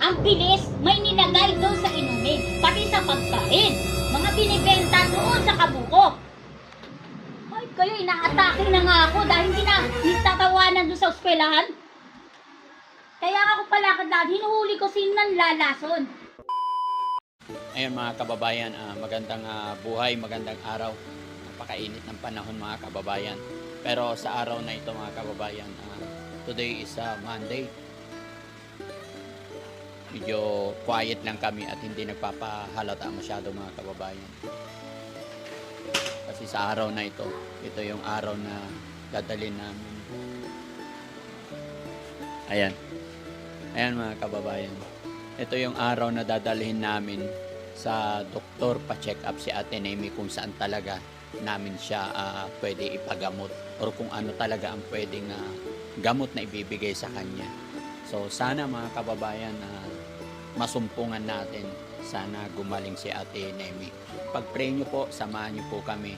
Ang bilis, may nilagay doon sa inumin, pati sa pagkain. Mga binibenta doon sa kabuko. Ay, kayo, inaatake na nga ako dahil hindi na nitatawanan doon sa eskwelahan. Kaya ako palakad lahat, hinuhuli ko si nanlalason. Ayun mga kababayan, ah, magandang ah, buhay, magandang araw. Napakainit ng panahon mga kababayan. Pero sa araw na ito mga kababayan, ah, today is ah, Monday. Medyo quiet lang kami at hindi nagpapahalata masyado mga kababayan. Kasi sa araw na ito, ito yung araw na dadalhin namin. Ayan. Ayan mga kababayan. Ito yung araw na dadalhin namin sa doktor pa-check up si Ate Nemi kung saan talaga namin siya ah, pwede ipagamot or kung ano talaga ang pwedeng ah, gamot na ibibigay sa kanya. So sana mga kababayan na masumpungan natin sana gumaling si Ate Nemi. Pag-pray nyo po, samahan nyo po kami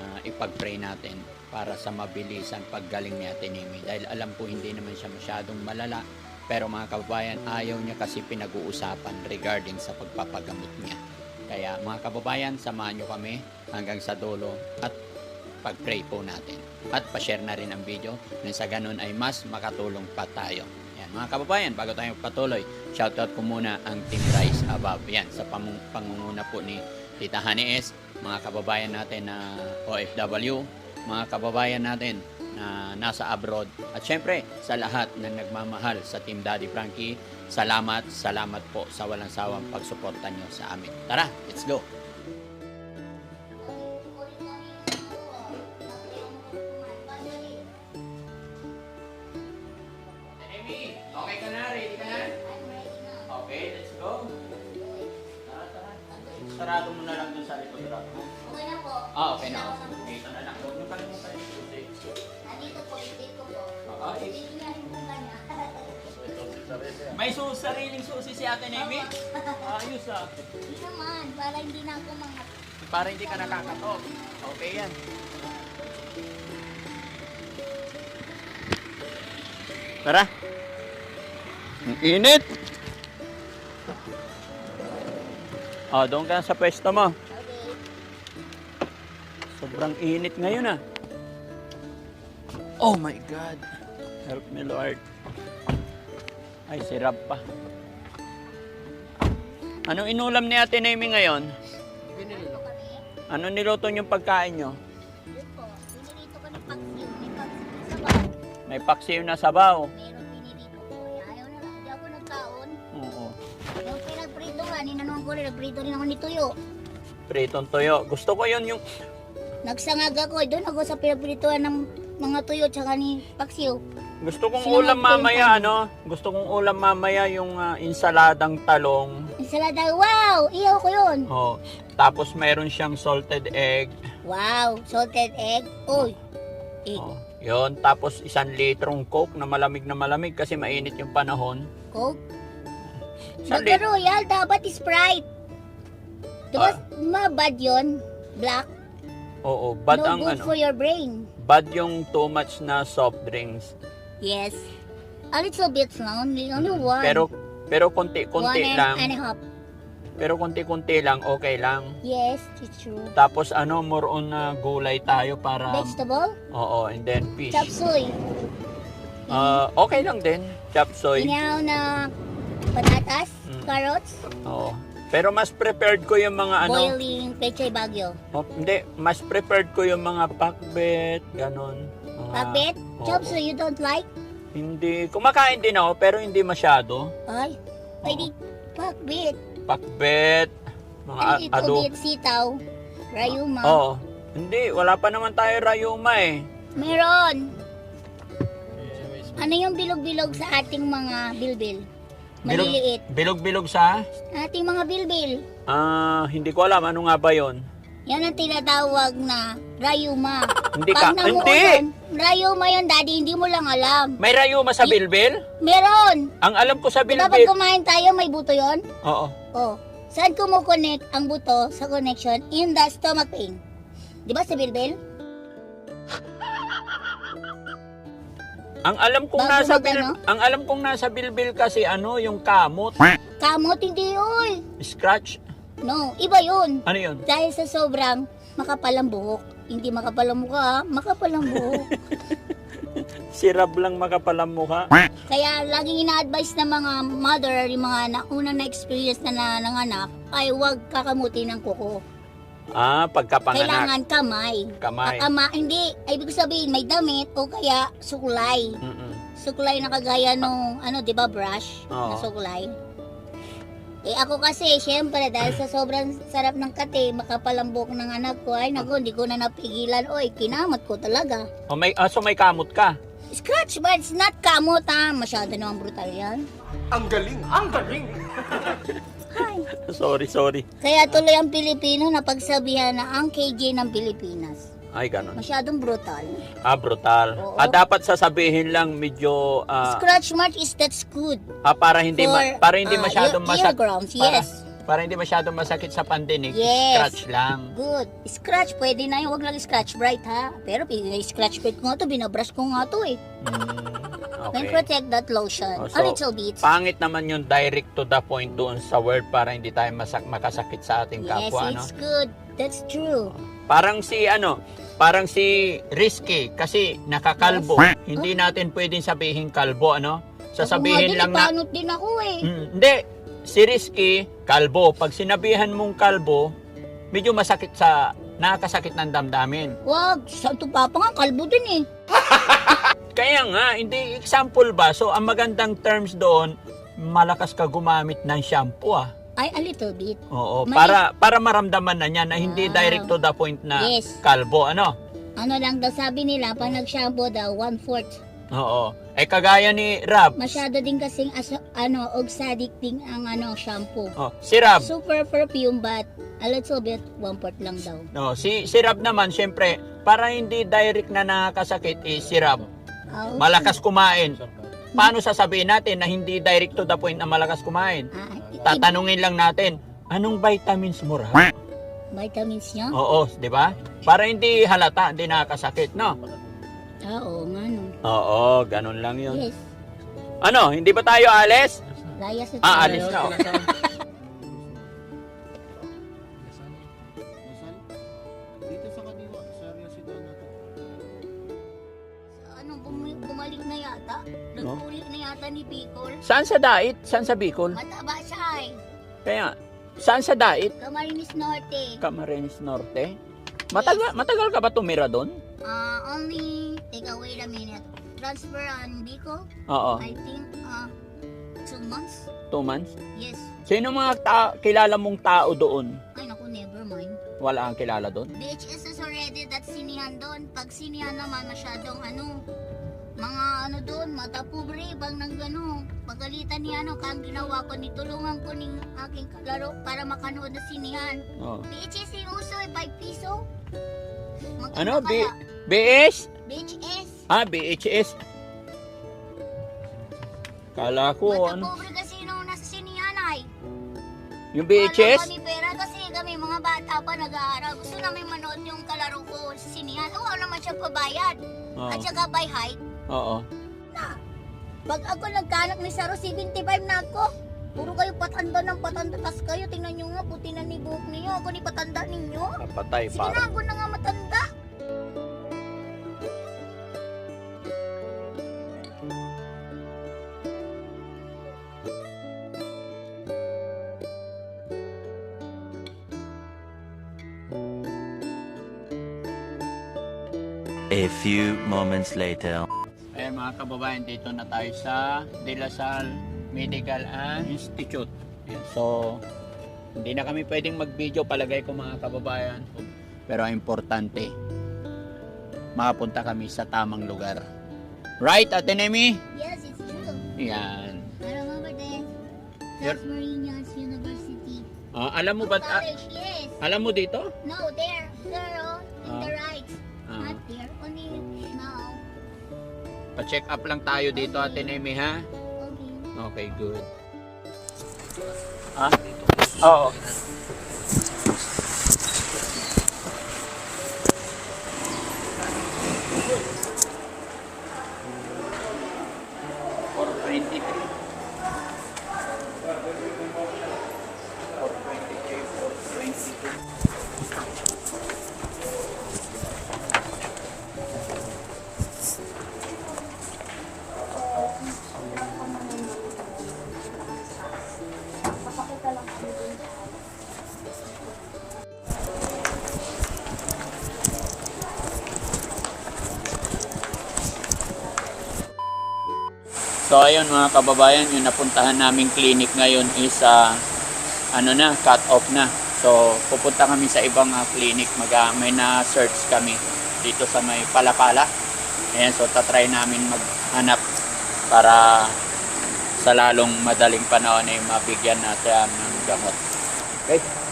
ah, ipag-pray natin para sa mabilisan paggaling ni Ate Nemi. Dahil alam po hindi naman siya masyadong malala pero mga kababayan, ayaw niya kasi pinag-uusapan regarding sa pagpapagamot niya. Kaya mga kababayan, samahan niyo kami hanggang sa dulo at pag-pray po natin. At pa-share na rin ang video nang sa ganun ay mas makatulong pa tayo. Mga kababayan, bago tayo patuloy, shoutout ko muna ang Team Rise Above. Yan, sa pangunguna po ni Tita Honey S, mga kababayan natin na OFW, mga kababayan natin na nasa abroad. At syempre, sa lahat na nagmamahal sa Team Daddy Frankie, salamat, salamat po sa walang sawang pagsuporta nyo sa amin. Tara, let's go! May su sariling susi si Ate Nemi? Ayos ah. Hindi naman, para hindi na ako mga... Para hindi ka nakakatok. Okay yan. Tara. Ang init. Oh, doon ka sa pwesto mo. Sobrang init ngayon ah. Oh my God. Help me Lord. Ay, sirap pa. Anong inulam ni Ate Nemi ngayon? Binili ko kami. Ano niluto yung pagkain paksiw. May paksiw na sabaw. Meron pinirito ko. Ayaw na lang. Hindi ako nagkaon. Oo. Yung pinagprito nga, ninanong ko rin. Nagprito rin ako ni Tuyo. Pritong toyo. Gusto ko yun yung... Nagsangag ako. Doon ako sa pinagprituan ng mga Tuyo tsaka ni paksiw. Gusto kong Sino ulam mamaya, ano? Gusto kong ulam mamaya yung ah, insaladang talong. Ensalada. Wow! Iyaw ko yun. Oh. Tapos mayroon siyang salted egg. Wow! Salted egg. Uy! Egg. Oh. Yun. Tapos isang litrong coke na malamig na malamig kasi mainit yung panahon. Coke. Isang Bagka lit- Royal, dapat Sprite. Diba, Ah. ma bad yun? Black. Oo. Bad no ang good ano. for your brain. Bad yung too much na soft drinks. Yes. A little bit only. Only one. Pero pero one konti-konti and, lang. and a half. Pero konti-konti lang, okay lang. Yes, it's true. Tapos ano, more on na gulay tayo para Vegetable? Oo, and then fish. Chop suey. Ah, okay lang din. Chop soy. Inaw na patatas, Mm. carrots, Oo. Pero mas prepared ko yung mga ano, boiling pechay bagyo. oh, hindi, mas prepared ko yung mga pakbet, ganon. Papet, oo. chop suey you don't like? Hindi, kumakain din ako, pero hindi masyado. Ay, pwede pakbit. Pakbet, mga A a- little ado. bit sitaw, rayuma. Oo. Hindi, wala pa naman tayo rayuma eh. Meron. Ano yung bilog-bilog sa ating mga bilbil? Maliliit. Bilog-bilog sa? Ating mga bilbil. Ah, hindi ko alam ano nga ba 'yon. Yan ang tinatawag na rayuma. Hindi ka, Pag namuulan, hindi. rayuma yun, daddy, hindi mo lang alam. May rayuma sa bilbil? Meron. Ang alam ko sa Di ba pag bilbil. kumain tayo, may buto yon? Oo. Oh. Saan kumukonect ang buto sa connection? In the stomach pain. Di ba sa bilbil? Ang alam kong Bago nasa mag- bil, ano? ang alam kong nasa bilbil kasi ano, yung kamot, Kamot, hindi yun. scratch. No, iba yun. Ano 'yun? Dahil sa sobrang makapal ang buhok. Hindi makapal ang mukha, ah. makapal ang buhok. Sirab lang makapalang mukha. Kaya laging ina-advise ng mga mother, yung mga nauna na experience na nanganak, ay huwag kakamutin ng kuko. Ah, pagkapanganak. Kailangan kamay. Kamay. Kama, hindi, ay ibig sabihin may damit o kaya suklay. Mm-mm. Suklay na kagaya nung, ano, di ba, brush na Oo. Eh ako kasi, syempre, dahil sa sobrang sarap ng kate, makapal ang buhok ng anak ko, ay naku, hindi ko na napigilan. Oy, kinamat ko talaga. Oh, may, ah, so may kamot ka. Scratch, but it's not kamot ha. Masyado namang brutal yan. Ang galing! Ang galing! Hi. sorry, sorry. Kaya tuloy ang Pilipino na pagsabihan na ang KJ ng Pilipinas. Ay, ganun. Masyadong brutal. Ah, brutal. Oo. Ah, dapat sasabihin lang medyo ah, Scratch mark is that's good. ah, para hindi ma- For, para hindi ah, masyadong ear- masakit. para, yes. para hindi masyadong masakit sa pandinig. Yes. Scratch lang. Good. Scratch, pwede na yun. Huwag lang scratch bright ha. Pero scratch bright ko nga to, binabrush ko nga to eh. Mm, Then okay. protect that lotion. Oh, a so, little bit. Pangit naman yung direct to the point doon sa word para hindi tayo masak makasakit sa ating yes, kapwa, ano? it's good. That's true. Parang si ano, parang si Risky kasi nakakalbo. Hindi natin pwedeng sabihin kalbo, ano? Sasabihin Ako lang na ipanot din ako eh. Mm, hindi. Si Risky, kalbo. Pag sinabihan mong kalbo, medyo masakit sa nakakasakit ng damdamin. Wag, sa tupa pa nga, kalbo din eh. Kaya nga, hindi example ba? So, ang magandang terms doon, malakas ka gumamit ng shampoo ah. Ay, a little bit. Oo, May- para para maramdaman na niya na hindi Ah. direct to the point na Yes. kalbo, ano? Ano lang daw sabi nila, pag nag-shampoo daw, one-fourth. Oo. Eh kagaya ni Rab. Masyado din kasing aso, ano, oxadic din ang ano, shampoo. Oh, si Rab. Super perfume but a little bit, one-fourth lang daw. No, si si Rab naman syempre para hindi direct na nakakasakit eh si Rab. Oh, Malakas kumain. Paano sasabihin natin na hindi direct to the point na malakas kumain? ah, Tatanungin lang natin, anong vitamins mo Rab? vitamins niya? Oo, 'di ba? Para hindi halata, hindi nakakasakit, no? Ah, oo nga no. Oo, ganun lang 'yun. Yes. Ano, hindi ba tayo alis? Layas at Ah, alis na. oh. Saan sa Dait? Saan sa Bicol? Mataba siya eh. Kaya, saan sa Dait? Camarines Norte. Camarines Norte. Matagal, matagal ka ba tumira doon? Ah, only, take wait a minute. Transfer on Bicol, Oo, I think, ah, two months? two months. Yes. Sino mga ta- kilala mong tao doon? Ay, naku, never mind. Wala kang kilala doon? BHS is already that sinihan doon. Pag sinihan naman, masyadong ano, mga ano doon, mata pobre, bang nang gano. Pagalitan ni ano, kang ginawa ko, nitulungan ko ng aking kalaro para makanood na sinihan. Oo. BHS yung uso eh, 5 piso. Magkano Ano? B- kaya? BS? BHS. Ah, BHS. Kala ko, Mata ano? pobre kasi nung nasa sinihan ay. Yung Wala BHS? kami pera kasi kami mga bata pa nag-aaral. Gusto namin manood yung kalaro ko sa sinihan. Oo, wala naman siya pabayad. Oo. At saka by height. Oo. Pag ako nagkanak ni Saro, 75 na ako. Puro kayo patanda ng patanda. Tas kayo, tingnan nyo nga, puti na ni buhok ninyo. Ako ni patanda ninyo. Patay Sige para. na, ako na nga matanda. A few moments later. Mga kababayan, dito na tayo sa De La Salle Medical and Institute. Ayan, so, hindi na kami pwedeng mag-video palagay ko mga kababayan. Pero ang importante, makapunta kami sa tamang lugar. Right, Ate Nemi? Yes, it's true. Yan. I remember. Yep. That's Marinas University. Ah, alam mo ba, College, yes. alam mo dito? No, there. There, Pa-check up lang tayo dito, Ate Nemi, ha? Okay. Okay, good. Ha? Oo. Or 23. So ayun mga kababayan, yung napuntahan naming clinic ngayon is ah, ano na, cut off na. So pupunta kami sa ibang ah, clinic, mag ah, may na-search kami dito sa may Palapala. Ayan, so tatry namin maghanap para sa lalong madaling panahon ay mabigyan natin ng gamot. Okay?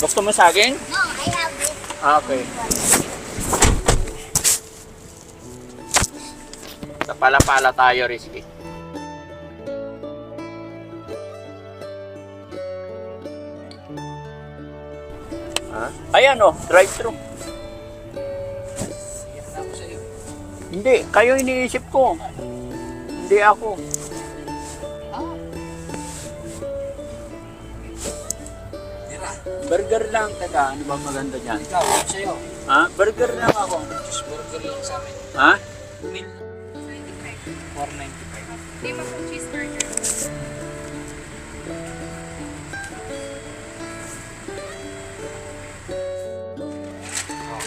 Gusto mo saging? No, I have this. Ah, okay. Sa pala-pala tayo, Rizky. Ha? Ayan oh, drive-thru. Hindi, kayo iniisip ko. Hindi ako. Burger lang, teka. Ano ba maganda dyan? Ikaw, sa'yo. Ha? Burger lang ako. Cheeseburger lang sa amin. Ha? Meal. 495. Lima po cheeseburger. Oh,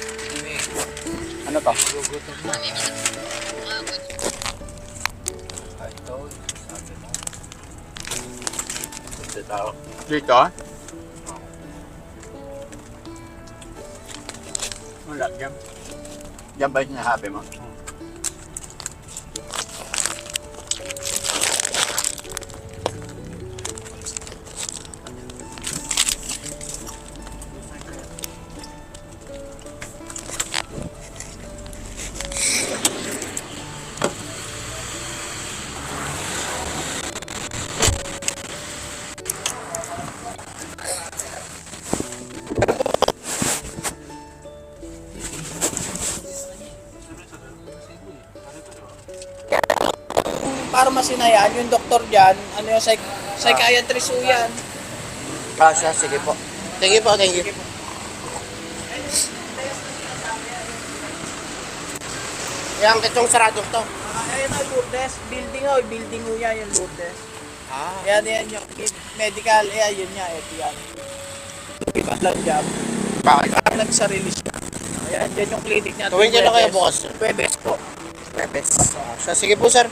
Ano to? gugutom na. Ah, ito, sabi mo. Dito. Dito? Wala, dyan. Dyan ba yung sinasabi mo? Na yan, yung doktor dyan, ano yung psych psychiatrist po yan. Kasha, sige po. Thank you po, thank you. Yang itong sarado to. Ah, ayun na, Lourdes. Building o, building o yan, yung Lourdes. Ah. Yan, yan, yung medical, yan, yun nga, ito yan. Iba lang job. Bakit? Parang nagsarili siya. Ayan, dyan yung clinic niya. Tuwing kailan kayo bukas? Pwebes po. Pepes. Ah, sige po, sir.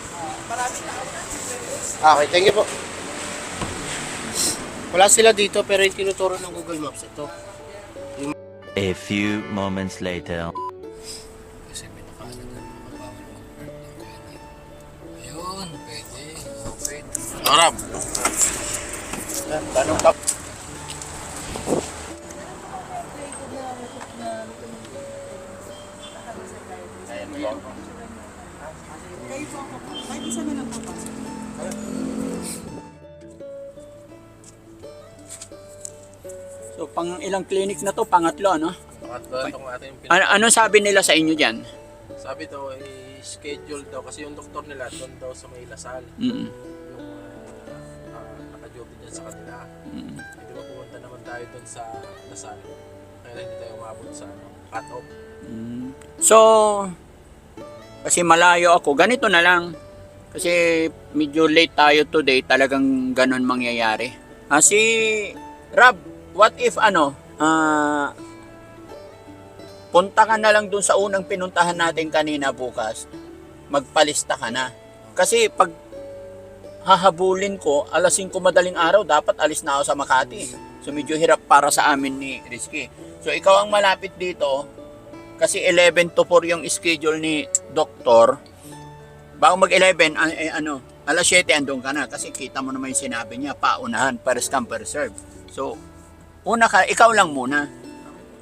Maraming tao na. Okay, thank you po. Wala sila dito pero yung tinuturo ng Google Maps ito. A few moments later. Kasi may nakaalat na mga bawal mag-work ng kanya. Ayun, pwede. Okay. Arab! Tanong ka. So, pang ilang clinic na to? Pangatlo, ano? Pangatlo itong ating pin- Ano, ano sabi nila sa inyo dyan? Sabi daw, i-schedule daw kasi yung doktor nila doon daw sa may Lasal. Mm, Yung uh, uh, nakajob din sa kanila. mm. Hindi ba pumunta naman tayo doon sa Lasal? Kaya hindi tayo umabot sa ano, cut-off. Mm. So, kasi malayo ako, ganito na lang. Kasi medyo late tayo today, talagang ganun mangyayari. Ah, si Rob, what if ano, ah, punta ka na lang dun sa unang pinuntahan natin kanina bukas, magpalista ka na. Kasi pag hahabulin ko, alas 5 madaling araw, dapat alis na ako sa Makati. So medyo hirap para sa amin ni Rizky. So ikaw ang malapit dito, kasi 11 to 4 yung schedule ni doktor. Bago mag-11, an- eh, ano, alas 7 andun ka na. Kasi kita mo naman yung sinabi niya, paunahan, first come, first serve. So, una ka, ikaw lang muna.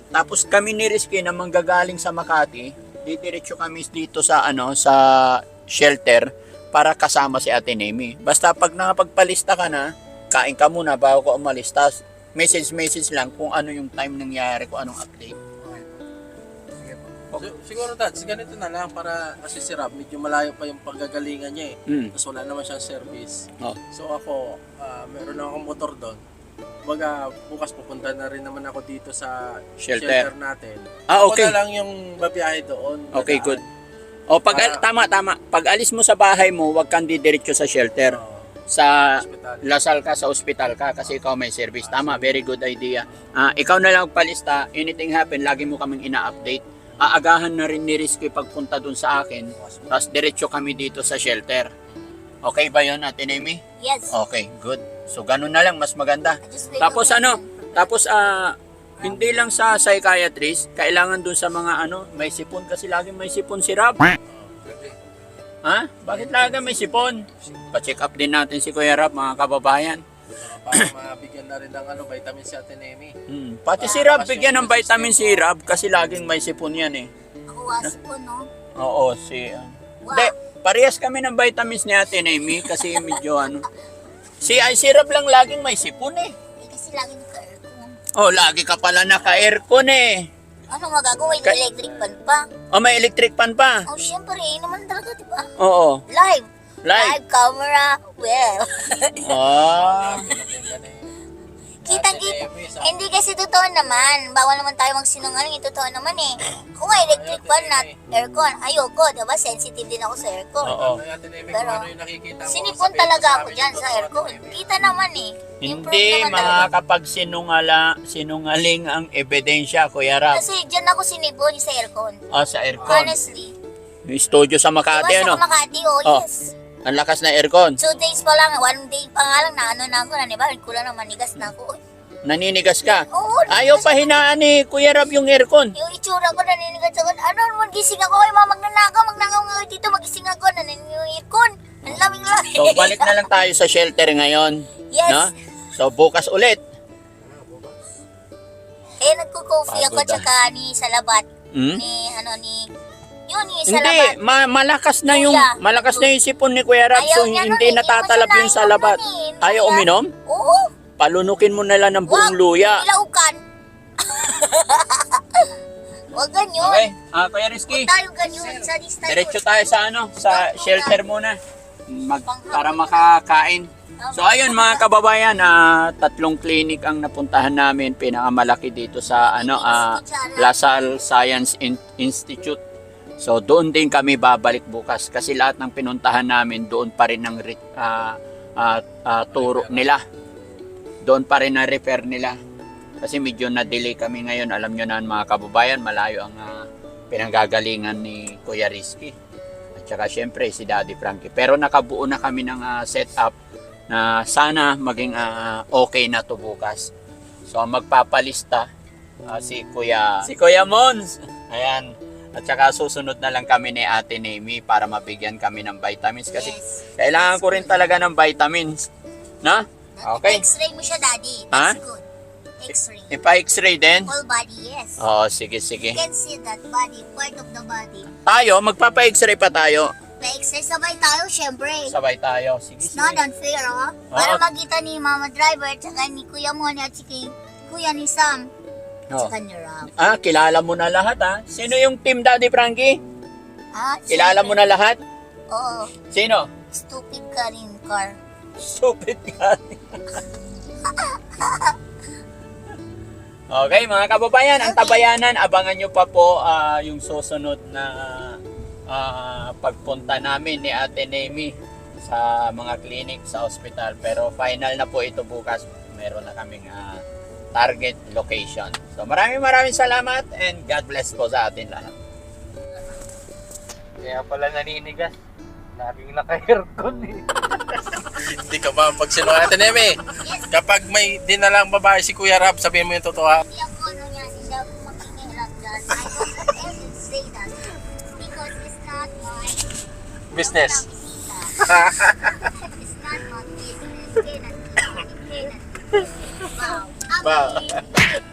Tapos kami ni Rizky na manggagaling sa Makati, didiretso kami dito sa ano sa shelter para kasama si Ate Nemi. Basta pag nakapagpalista ka na, kain ka muna bago ka umalis. Tapos message message lang kung ano yung time nangyari, kung anong update. So, siguro Tats, ganito na lang para kasi si Rob, medyo malayo pa yung paggagalingan niya eh. Mm. Tapos wala naman siyang service. Oh. So ako, ah, meron akong motor doon. Baga bukas pupunta na rin naman ako dito sa Shelter. shelter, natin. Ah, Ako okay. na lang yung babiyahe doon. Okay, dadaan. good. O pag Para- tama tama, pag alis mo sa bahay mo, wag kang didiretso sa shelter. Oo, Sa hospital. Lasal ka sa ospital ka kasi ikaw may service. Tama, very good idea. Ah, ikaw na lang palista, anything happen, lagi mo kaming ina-update. Aagahan na rin ni Rizky pagpunta dun sa akin. Tapos diretso kami dito sa shelter. Okay ba yun, Ate Nemi? Yes. Okay, good. So ganun na lang, mas maganda. Tapos ano, tapos ah hindi lang sa psychiatrist, kailangan dun sa mga ano, may sipon kasi lagi may sipon si Rob. Ha? Bakit lagi may sipon? Pa-check up din natin si Kuya Rob, mga kababayan. Para mabigyan na rin ng ano, vitamin C at Nemi. Hmm. Pati si Rob, bigyan ng vitamin C, Rob, kasi laging may sipon yan eh. Ako wasip ko, no? Oo, si... ah, Wow. Hindi, parehas kami ng vitamins ni Ate Naomi kasi medyo ano. Si ay si Rob lang laging may sipon eh. Eh, kasi lagi naka-aircon. Oh, lagi ka pala naka-aircon eh. Ano magagawa? May Ka- electric fan pa. Oh, may electric fan pa. Oh, syempre, eh, naman talaga, di ba? Oo. Live. Live. camera. Well. Ah. Kitang kita. Hindi kasi totoo naman. Bawal naman tayo magsinungaling. Ito totoo naman eh. Kung electric fan na aircon, ayoko. Diba? Sensitive din ako sa aircon. Oo. Pero, ano yung nakikita mo, Sinipon talaga ako dyan sa aircon. Kita naman eh. Improve Hindi naman talaga. makakapagsinungala, sinungaling ang ebidensya, Kuya Rab. Kasi dyan ako sinipon sa aircon. Ah, sa aircon. Honestly. Yung studio sa Makati, diba ano? sa Makati, oh, Oh. yes. Ang lakas na aircon. Two days pa lang, one day pa nga lang, na ano na ako, na diba? Kulang na manigas na ako. Naninigas ka. Oo, Ayaw pa hinaan ni Kuya Rab yung aircon. Yung itsura ko, naninigas ako. Ano, magising ako, ay mama, magnanakaw, magnanakaw nga dito, magising ako, naninig yung aircon. Ang lamig lang. So, balik na lang tayo sa shelter ngayon. Yes. No? So, bukas ulit. Eh, nagko-coffee ako, Pagod ah. tsaka ni Salabat. Hmm? Ni, ano, ni, yun, ni Hindi, Salabat. ma- malakas na yung Kuya. malakas na yung sipon ni Kuya Rab, so Ayaw niya hindi nun eh, natatalab siya sa labat. nun eh. Ayaw uminom? Oo. Palunukin mo na lang ng buong Wag, luya. Ilaukan. Huwag ganyan. Okay, ah, Kuya Rizky, Huwag tayo ganyan sa lista yun. diretso tayo sa ano, sa shelter muna. Mag, para makakain. So ayun mga kababayan, ah, tatlong clinic ang napuntahan namin, pinakamalaki dito sa ano ah, Lasal Science In- Institute. So doon din kami babalik bukas kasi lahat ng pinuntahan namin doon pa rin ang re- ah, ah, ah, turo nila. Doon pa rin ang refer nila. Kasi medyo na-delay kami ngayon. Alam nyo na mga kababayan, malayo ang ah, pinanggagalingan ni Kuya Rizky. At saka syempre si Daddy Frankie. Pero nakabuo na kami ng ah, setup na sana maging ah, okay na to bukas. So ang magpapalista ah, si Kuya si Kuya Mons. Ayan. At saka susunod na lang kami ni Ate Nemi para mabigyan kami ng vitamins kasi Yes. kailangan ko rin talaga ng vitamins. Na? Okay. X-ray mo siya, daddy. Ha? That's good. X-ray. Ipa-x-ray din? Whole body, yes. Oo, sige, sige. You can see that body, part of the body. Tayo, magpapa-x-ray pa tayo. Pa-X-ray sabay tayo, syempre. Sabay tayo. Sige, It's not sige. unfair, oh. Para Oo. makita ni Mama Driver, tsaka ni Kuya Moni at si Kuya ni Sam, Ni Rob. Ah, kilala mo na lahat ha. Sino yung team Daddy Frankie? Ah, Kilala mo na lahat? Oo. Sino? Stupid ka rin, car. Stupid ka. okay, mga kababayan, ang tabayanan, abangan nyo pa po ah, yung susunod na ah, pagpunta namin ni Ate Nemi sa mga clinic sa hospital. Pero final na po ito bukas. Meron na kaming ah, target location. So maraming maraming salamat and God bless po sa atin lahat. Kaya pala naninigas. Laging naka-aircon eh. Hindi ka ba pag sinungaling Ate Nemi? Kapag may dinalang babae si Kuya Rab, sabihin mo yung totoo ha? Hindi ako ano niya, hindi ako makikihirap dyan. I don't ever say that. Because it's not my Business. it's not my business. Kailan, kailan. fala.